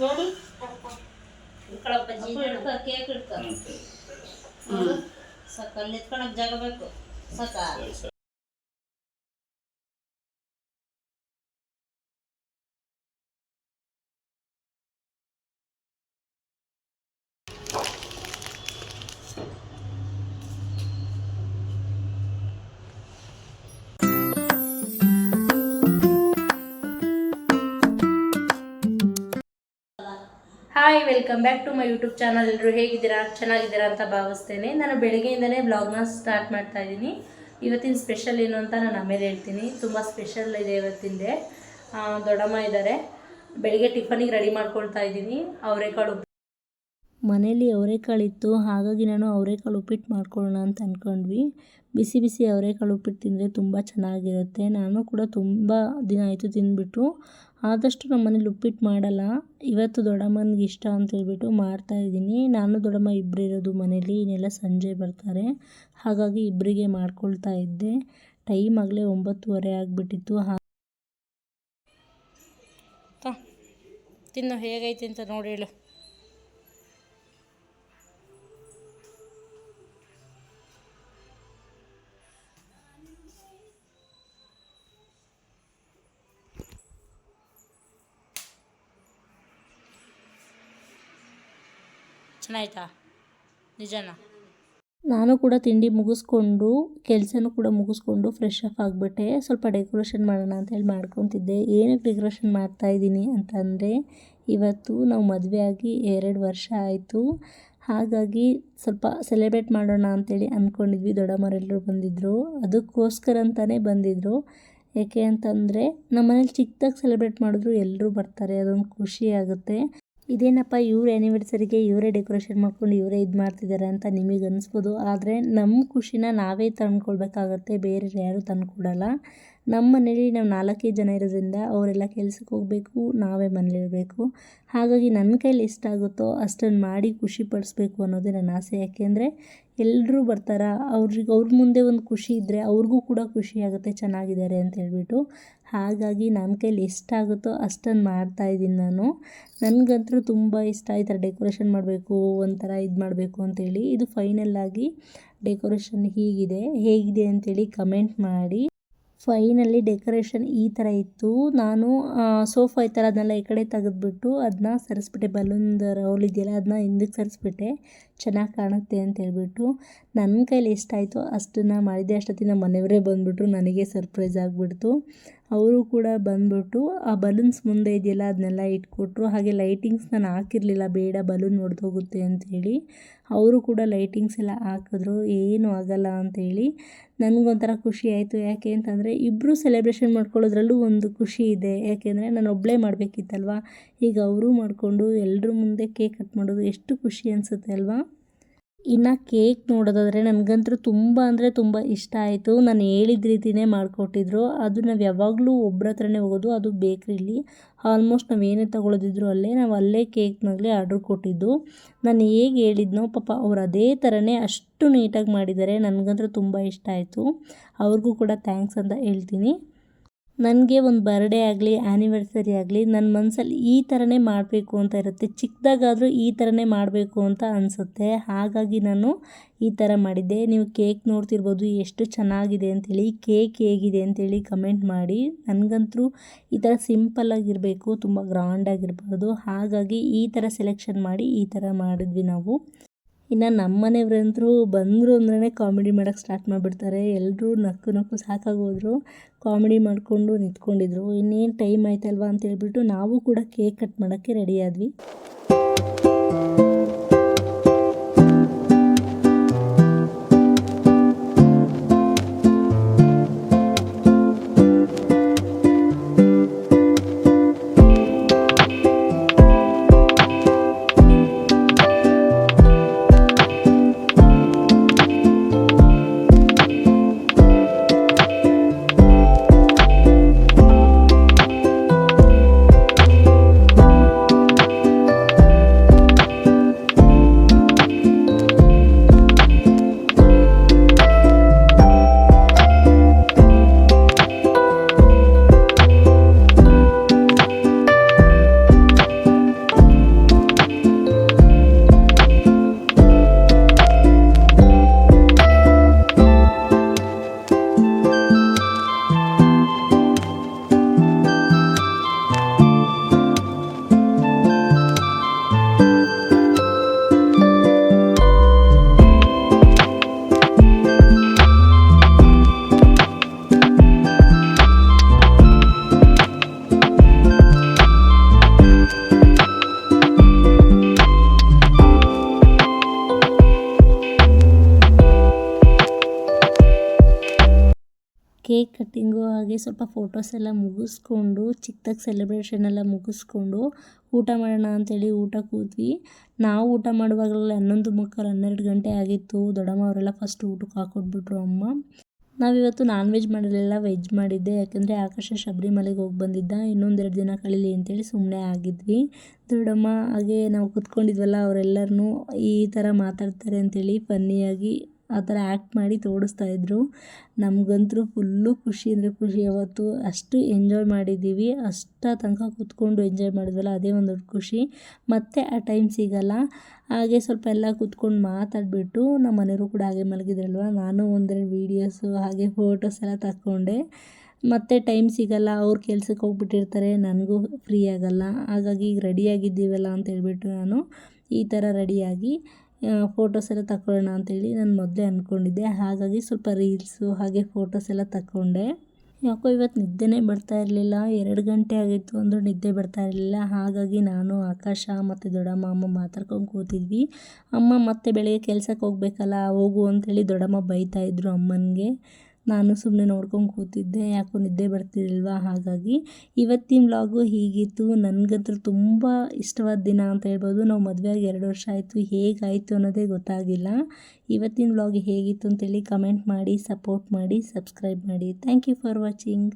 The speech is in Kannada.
ನೋಡು ಇಟ್ಕೊಳಪ್ಪ ಇಟ್ಕೊ ಕೇಕ್ ಇಟ್ಕೊ ನೋಡು ಸಾಕ ಅಲ್ಲಿ ಎತ್ಕೊಳಕ್ ಜಾಗ ಬೇಕು ಸಾಕ hi welcome back to my YouTube channel ಎಲ್ಲರೂ ಹೇಗಿದ್ದೀರಾ? ಚೆನ್ನಾಗಿದ್ದೀರಾ ಅಂತ ಭಾವಿಸ್ತೇನೆ. ನಾನು ಬೆಳಗ್ಗೆಯಿಂದಲೇ ಬ್ಲಾಗ್ನ ಸ್ಟಾರ್ಟ್ ಮಾಡ್ತಾ ಇದ್ದೀನಿ. ಇವತ್ತಿನ ಸ್ಪೆಷಲ್ ಏನು ಅಂತ ನಾನು ಆಮೇಲೆ ಹೇಳ್ತೀನಿ. ತುಂಬ ಸ್ಪೆಷಲ್ ಇದೆ ಇವತ್ತಿಂದೆ ದೊಡ್ಡಮ್ಮ ಇದ್ದಾರೆ. ಬೆಳಿಗ್ಗೆ ಟಿಫನಿಗೆ ರೆಡಿ ಮಾಡ್ಕೊಳ್ತಾ ಇದ್ದೀನಿ. ಅವರೆಕಾಳು ಮನೇಲಿ ಅವರೆಕಾಳಿತ್ತು ಹಾಗಾಗಿ ನಾನು ಅವರೆಕಾಳು ಉಪ್ಪಿಟ್ಟು ಮಾಡ್ಕೊಳ್ಳೋಣ ಅಂತ ಅಂದ್ಕೊಂಡ್ವಿ ಬಿಸಿ ಬಿಸಿ ಅವರೆಕಾಳು ಉಪ್ಪಿಟ್ಟು ತಿಂದರೆ ತುಂಬ ಚೆನ್ನಾಗಿರುತ್ತೆ. ನಾನು ಕೂಡ ತುಂಬ ದಿನ ಆಯಿತು ತಿಂದುಬಿಟ್ಟು, ಆದಷ್ಟು ನಮ್ಮ ಮನೇಲಿ ಉಪ್ಪಿಟ್ಟು ಮಾಡಲ್ಲ. ಇವತ್ತು ದೊಡ್ಡಮ್ಮನಿಗೆ ಇಷ್ಟ ಅಂತ ಹೇಳ್ಬಿಟ್ಟು ಮಾಡ್ತಾ ಇದ್ದೀನಿ. ನಾನು ದೊಡ್ಡಮ್ಮ ಇಬ್ಬರು ಇರೋದು ಮನೇಲಿ, ಇನ್ನೆಲ್ಲ ಸಂಜೆ ಬರ್ತಾರೆ. ಹಾಗಾಗಿ ಇಬ್ಬರಿಗೆ ಮಾಡ್ಕೊಳ್ತಾ ಇದ್ದೆ. ಟೈಮ್ ಆಗಲೇ ಒಂಬತ್ತುವರೆ ಆಗಿಬಿಟ್ಟಿತ್ತು. ತಿನ್ನು, ಹೇಗೈತೆ ಅಂತ ನೋಡಿ ಹೇಳು. ಚೆನ್ನಾಯ್ತಾ ನಿಜನಾ? ನಾನು ಕೂಡ ತಿಂಡಿ ಮುಗಿಸ್ಕೊಂಡು, ಕೆಲಸನೂ ಕೂಡ ಮುಗಿಸ್ಕೊಂಡು ಫ್ರೆಶ್ ಅಪ್ ಆಗಿಬಿಟ್ಟೆ. ಸ್ವಲ್ಪ ಡೆಕೋರೇಷನ್ ಮಾಡೋಣ ಅಂತ ಹೇಳಿ ಮಾಡ್ಕೊತಿದ್ದೆ. ಏನಕ್ಕೆ ಡೆಕೋರೇಷನ್ ಮಾಡ್ತಾಯಿದ್ದೀನಿ ಅಂತಂದರೆ, ಇವತ್ತು ನಾವು ಮದುವೆ ಆಗಿ ಎರಡು ವರ್ಷ ಆಯಿತು. ಹಾಗಾಗಿ ಸ್ವಲ್ಪ ಸೆಲೆಬ್ರೇಟ್ ಮಾಡೋಣ ಅಂತೇಳಿ ಅಂದ್ಕೊಂಡಿದ್ವಿ ದೊಡ್ಡಮ್ಮರೆಲ್ಲರೂ ಬಂದಿದ್ದರು ಅದಕ್ಕೋಸ್ಕರ ಅಂತಲೇ ಬಂದಿದ್ದರು ಯಾಕೆ ಅಂತಂದರೆ ನಮ್ಮ ಮನೇಲಿ ಚಿಕ್ಕದಾಗಿ ಸೆಲೆಬ್ರೇಟ್ ಮಾಡಿದ್ರು ಎಲ್ಲರೂ ಬರ್ತಾರೆ. ಅದೊಂದು ಖುಷಿ ಆಗುತ್ತೆ. ಇದೇನಪ್ಪ ಇವ್ರ ಆ್ಯನಿವರ್ಸರಿಗೆ ಇವರೇ ಡೆಕೋರೇಷನ್ ಮಾಡ್ಕೊಂಡು ಇವರೇ ಇದು ಮಾಡ್ತಿದ್ದಾರೆ ಅಂತ ನಿಮಗೆ ಅನಿಸ್ಬೋದು. ಆದರೆ ನಮ್ಮ ಖುಷಿನ ನಾವೇ ತಂದ್ಕೊಳ್ಬೇಕಾಗತ್ತೆ, ಬೇರೆ ಯಾರೂ ತಂದ್ಕೊಡಲ್ಲ. ನಮ್ಮ ಮನೇಲಿ ನಾವು ನಾಲ್ಕೇ ಜನ ಇರೋದ್ರಿಂದ ಅವರೆಲ್ಲ ಕೆಲ್ಸಕ್ಕೆ ಹೋಗಬೇಕು, ನಾವೇ ಮನೇಲಿರಬೇಕು ಹಾಗಾಗಿ ನನ್ನ ಕೈಲಿ ಎಷ್ಟಾಗುತ್ತೋ ಅಷ್ಟನ್ನು ಮಾಡಿ ಖುಷಿ ಪಡಿಸ್ಬೇಕು ಅನ್ನೋದೇ ನನ್ನ ಆಸೆ. ಯಾಕೆಂದರೆ ಎಲ್ಲರೂ ಬರ್ತಾರ, ಅವ್ರಿಗೆ ಅವ್ರ ಮುಂದೆ ಒಂದು ಖುಷಿ ಇದ್ದರೆ ಅವ್ರಿಗೂ ಕೂಡ ಖುಷಿ ಆಗುತ್ತೆ, ಚೆನ್ನಾಗಿದ್ದಾರೆ ಅಂತ ಹೇಳ್ಬಿಟ್ಟು. ಹಾಗಾಗಿ ನನ್ನ ಕೈಲಿ ಎಷ್ಟಾಗುತ್ತೋ ಅಷ್ಟನ್ನು ಮಾಡ್ತಾಯಿದ್ದೀನಿ ನಾನು. ನನಗಂತೂ ತುಂಬ ಇಷ್ಟ ಈ ಥರ ಡೆಕೋರೇಷನ್ ಮಾಡಬೇಕು, ಒಂಥರ ಇದು ಮಾಡಬೇಕು ಅಂತೇಳಿ. ಇದು ಫೈನಲ್ ಆಗಿ ಡೆಕೋರೇಷನ್ ಹೀಗಿದೆ. ಹೇಗಿದೆ ಅಂತೇಳಿ ಕಮೆಂಟ್ ಮಾಡಿ. ಫೈನಲ್ಲಿ ಡೆಕೋರೇಷನ್ ಈ ಥರ ಇತ್ತು. ನಾನು ಸೋಫಾ ಈ ಥರ ಅದನ್ನೆಲ್ಲ ಈ ಕಡೆ ತೆಗೆದುಬಿಟ್ಟು ಅದನ್ನ ಸರಿಸ್ಬಿಟ್ಟೆ ಬಲೂನ್ದು ರೋಲ್ ಇದೆಯಲ್ಲ ಅದನ್ನ ಹಿಂದಕ್ಕೆ ಸರಿಸ್ಬಿಟ್ಟೆ. ಚೆನ್ನಾಗಿ ಕಾಣುತ್ತೆ ಅಂತ ಹೇಳ್ಬಿಟ್ಟು ನನ್ನ ಕೈಲಿ ಎಷ್ಟಾಯಿತು ಅಷ್ಟನ್ನು ಮಾಡಿದ್ದೆ ಅಷ್ಟೊತ್ತಿನ ಮನೆಯವರೇ ಬಂದುಬಿಟ್ರು, ನನಗೆ ಸರ್ಪ್ರೈಸ್ ಆಗಿಬಿಡ್ತು. ಅವರು ಕೂಡ ಬಂದ್ಬಿಟ್ಟು ಆ ಬಲೂನ್ಸ್ ಮುಂದೆ ಇದೆಯಲ್ಲ, ಅದನ್ನೆಲ್ಲ ಇಟ್ಕೊಟ್ರು. ಹಾಗೆ ಲೈಟಿಂಗ್ಸ್ ನಾನು ಹಾಕಿರಲಿಲ್ಲ, ಬೇಡ ಬಲೂನ್ ಒಡೆದೋಗುತ್ತೆ ಅಂಥೇಳಿ ಅವರು ಕೂಡ ಲೈಟಿಂಗ್ಸ್ ಎಲ್ಲ ಹಾಕಿದ್ರು. ಏನೂ ಆಗಲ್ಲ ಅಂಥೇಳಿ ನನಗೊಂಥರ ಖುಷಿ ಆಯಿತು. ಯಾಕೆ ಅಂತಂದರೆ ಇಬ್ಬರು ಸೆಲೆಬ್ರೇಷನ್ ಮಾಡ್ಕೊಳ್ಳೋದ್ರಲ್ಲೂ ಒಂದು ಖುಷಿ ಇದೆ. ಯಾಕೆಂದರೆ, ನಾನು ಒಬ್ಬಳೇ ಮಾಡಬೇಕಿತ್ತಲ್ವ? ಈಗ ಅವರು ಮಾಡಿಕೊಂಡು ಎಲ್ಲರೂ ಮುಂದೆ ಕೇಕ್ ಕಟ್ ಮಾಡೋದು ಎಷ್ಟು ಖುಷಿ ಅನಿಸುತ್ತೆ ಅಲ್ವಾ? ಇನ್ನು ಕೇಕ್ ನೋಡೋದಾದರೆ ನನಗಂತೂ ತುಂಬ ಅಂದರೆ ತುಂಬ ಇಷ್ಟ ಆಯಿತು. ನಾನು ಹೇಳಿದ ರೀತಿಯೇ ಮಾಡಿಕೊಟ್ಟಿದ್ರು. ಅದು ನಾವು ಯಾವಾಗಲೂ ಒಬ್ಬರ ಹತ್ರನೇ ಹೋಗೋದು, ಅದು ಬೇಕ್ರಿಲಿ ಆಲ್ಮೋಸ್ಟ್ ನಾವು ಏನೇ ತೊಗೊಳೋದಿದ್ರು ಅಲ್ಲೇ ನಾವು ಅಲ್ಲೇ ಕೇಕ್ನಾಗಲೇ ಆರ್ಡ್ರ್ ಕೊಟ್ಟಿದ್ದು. ನಾನು ಹೇಗೆ ಹೇಳಿದ್ನೋ ಪಾಪ ಅವ್ರು ಅದೇ ಥರನೇ ಅಷ್ಟು ನೀಟಾಗಿ ಮಾಡಿದ್ದಾರೆ ನನಗಂತೂ ತುಂಬ ಇಷ್ಟ ಆಯಿತು. ಅವ್ರಿಗೂ ಕೂಡ ಥ್ಯಾಂಕ್ಸ್ ಅಂತ ಹೇಳ್ತೀನಿ. ನನಗೆ ಒಂದು ಬರ್ಡೇ ಆಗಲಿ ಆ್ಯನಿವರ್ಸರಿ ಆಗಲಿ ನನ್ನ ಮನಸ್ಸಲ್ಲಿ ಈ ಥರನೇ ಮಾಡಬೇಕು ಅಂತ ಇರುತ್ತೆ. ಚಿಕ್ಕದಾಗಾದರೂ ಈ ಥರನೇ ಮಾಡಬೇಕು ಅಂತ ಅನಿಸುತ್ತೆ. ಹಾಗಾಗಿ ನಾನು ಈ ಥರ ಮಾಡಿದ್ದೆ. ನೀವು ಕೇಕ್ ನೋಡ್ತಿರ್ಬೋದು, ಎಷ್ಟು ಚೆನ್ನಾಗಿದೆ ಅಂತೇಳಿ, ಕೇಕ್ ಹೇಗಿದೆ ಅಂತೇಳಿ ಕಮೆಂಟ್ ಮಾಡಿ. ನನಗಂತೂ ಈ ಥರ ಸಿಂಪಲ್ಲಾಗಿರಬೇಕು ತುಂಬ ಗ್ರ್ಯಾಂಡಾಗಿರ್ಬಾರ್ದು ಹಾಗಾಗಿ ಈ ಥರ ಸೆಲೆಕ್ಷನ್ ಮಾಡಿ, ಈ ಥರ ಮಾಡಿದ್ವಿ ನಾವು. ಇನ್ನು ನಮ್ಮ ಮನೆಯವ್ರಂತರೂ ಬಂದರು ಅಂದ್ರೆ ಕಾಮಿಡಿ ಮಾಡೋಕ್ಕೆ ಸ್ಟಾರ್ಟ್ ಮಾಡಿಬಿಡ್ತಾರೆ. ಎಲ್ಲರೂ ನಕ್ಕು ನಕ್ಕು ಸಾಕಾಗೋದ್ರು ಕಾಮಿಡಿ ಮಾಡಿಕೊಂಡು ನಿಂತ್ಕೊಂಡಿದ್ರು. ಇನ್ನೇನು ಟೈಮ್ ಆಯ್ತಲ್ವಾ ಅಂತ ಹೇಳ್ಬಿಟ್ಟು ನಾವು ಕೂಡ ಕೇಕ್ ಕಟ್ ಮಾಡೋಕ್ಕೆ ರೆಡಿ ಆದ್ವಿ. ಹಾಗೆ ಸ್ವಲ್ಪ ಫೋಟೋಸ್ ಎಲ್ಲ ಮುಗಿಸ್ಕೊಂಡು, ಚಿಕ್ಕದಾಗಿ ಸೆಲೆಬ್ರೇಷನ್ ಎಲ್ಲ ಮುಗಿಸ್ಕೊಂಡು ಊಟ ಮಾಡೋಣ ಅಂತೇಳಿ ಊಟ ಕೂತ್ವಿ ನಾವು ಊಟ ಮಾಡುವಾಗಲೇ ಹನ್ನೊಂದು ಮುಕ್ಕಾಲು, ಹನ್ನೆರಡು ಗಂಟೆ ಆಗಿತ್ತು. ದೊಡ್ಡಮ್ಮ ಅವರೆಲ್ಲ ಫಸ್ಟ್ ಊಟಕ್ಕೆ ಹಾಕೊಟ್ಬಿಟ್ರು ಅಮ್ಮ. ನಾವಿವತ್ತು ನಾನ್ ವೆಜ್ ಮಾಡಲಿಲ್ಲ ವೆಜ್ ಮಾಡಿದ್ದೆ. ಯಾಕಂದರೆ ಆಕಾಶ ಶಬರಿಮಲೆಗೆ ಹೋಗಿ ಬಂದಿದ್ದ. ಇನ್ನೊಂದೆರಡು ದಿನ ಕಳೀಲಿ ಅಂತೇಳಿ ಸುಮ್ಮನೆ ಆಗಿದ್ವಿ. ದೊಡ್ಡಮ್ಮ ಹಾಗೆ ನಾವು ಕೂತ್ಕೊಂಡಿದ್ವಲ್ಲ, ಅವರೆಲ್ಲರನ್ನೂ ಈ ಥರ ಮಾತಾಡ್ತಾರೆ ಅಂತೇಳಿ ಫನ್ನಿಯಾಗಿ ಆ ಥರ ಆ್ಯಕ್ಟ್ ಮಾಡಿ ತೋರಿಸ್ತಾ ಇದ್ದರು ನಮಗಂತೂ ಫುಲ್ಲು ಖುಷಿ ಅಂದರೆ ಖುಷಿ. ಅವತ್ತು ಅಷ್ಟು ಎಂಜಾಯ್ ಮಾಡಿದ್ದೀವಿ. ಅಷ್ಟ ತನಕ ಕೂತ್ಕೊಂಡು ಎಂಜಾಯ್ ಮಾಡಿದ್ವಲ್ಲ, ಅದೇ ಒಂದು ದೊಡ್ಡ ಖುಷಿ. ಮತ್ತೆ ಆ ಟೈಮ್ ಸಿಗಲ್ಲ. ಹಾಗೆ ಸ್ವಲ್ಪ ಎಲ್ಲ ಕೂತ್ಕೊಂಡು ಮಾತಾಡಿಬಿಟ್ಟು ನಮ್ಮ ಮನೆಯವರು ಕೂಡ ಹಾಗೆ ಮಲಗಿದ್ರಲ್ವ? ನಾನು ಒಂದೆರಡು ವೀಡಿಯೋಸು ಹಾಗೆ ಫೋಟೋಸ್ ಎಲ್ಲ ತಕ್ಕೊಂಡೆ. ಮತ್ತೆ ಟೈಮ್ ಸಿಗಲ್ಲ. ಅವ್ರು ಕೆಲ್ಸಕ್ಕೆ ಹೋಗ್ಬಿಟ್ಟಿರ್ತಾರೆ. ನನಗೂ ಫ್ರೀ ಆಗಲ್ಲ. ಹಾಗಾಗಿ ಈಗ ರೆಡಿಯಾಗಿದ್ದೀವಲ್ಲ ಅಂತ ಹೇಳಿಬಿಟ್ಟು ನಾನು ಈ ಥರ ರೆಡಿಯಾಗಿ ಫೋಟೋಸ್ ಎಲ್ಲ ತಗೊಳ್ಳೋಣ ಅಂತೇಳಿ ನಾನು ಮೊದಲೇ ಅಂದ್ಕೊಂಡಿದ್ದೆ ಹಾಗಾಗಿ ಸ್ವಲ್ಪ ರೀಲ್ಸು ಹಾಗೆ ಫೋಟೋಸ್ ಎಲ್ಲ ತಗೊಂಡೆ ಯಾಕೋ ಇವತ್ತು ನಿದ್ದೆನೇ ಬರ್ತಾ ಇರಲಿಲ್ಲ. ಎರಡು ಗಂಟೆ ಆಗಿತ್ತು ಅಂದರೂ ನಿದ್ದೆ ಬರ್ತಾ ಇರಲಿಲ್ಲ. ಹಾಗಾಗಿ ನಾನು ಆಕಾಶ ಮತ್ತು ದೊಡ್ಡಮ್ಮ ಅಮ್ಮ ಮಾತಾಡ್ಕೊಂಡು ಕೂತಿದ್ವಿ. ಅಮ್ಮ ಮತ್ತೆ ಬೆಳಗ್ಗೆ ಕೆಲಸಕ್ಕೆ ಹೋಗ್ಬೇಕಲ್ಲ, ಹೋಗು ಅಂತೇಳಿ ದೊಡ್ಡಮ್ಮ ಬೈತಾಯಿದ್ರು ಅಮ್ಮನಿಗೆ. ನಾನು ಸುಮ್ಮನೆ ನೋಡ್ಕೊಂಡು ಕೂತಿದ್ದೆ, ಯಾಕೋ ನಿದ್ದೆ ಬರ್ತಿರಲಿಲ್ವ? ಹಾಗಾಗಿ ಇವತ್ತಿನ ವ್ಲಾಗು ಹೀಗಿತ್ತು. ನನಗಂತೂ ತುಂಬ ಇಷ್ಟವಾದ ದಿನ ಅಂತ ಹೇಳ್ಬೋದು. ನಾವು ಮದುವೆಯಾಗಿ ಎರಡು ವರ್ಷ ಆಯಿತು. ಹೇಗಾಯಿತು ಅನ್ನೋದೇ ಗೊತ್ತಾಗಿಲ್ಲ. ಇವತ್ತಿನ ವ್ಲಾಗ್ ಹೇಗಿತ್ತು ಅಂತೇಳಿ ಕಮೆಂಟ್ ಮಾಡಿ ಸಪೋರ್ಟ್ ಮಾಡಿ ಸಬ್ಸ್ಕ್ರೈಬ್ ಮಾಡಿ. Thank you for watching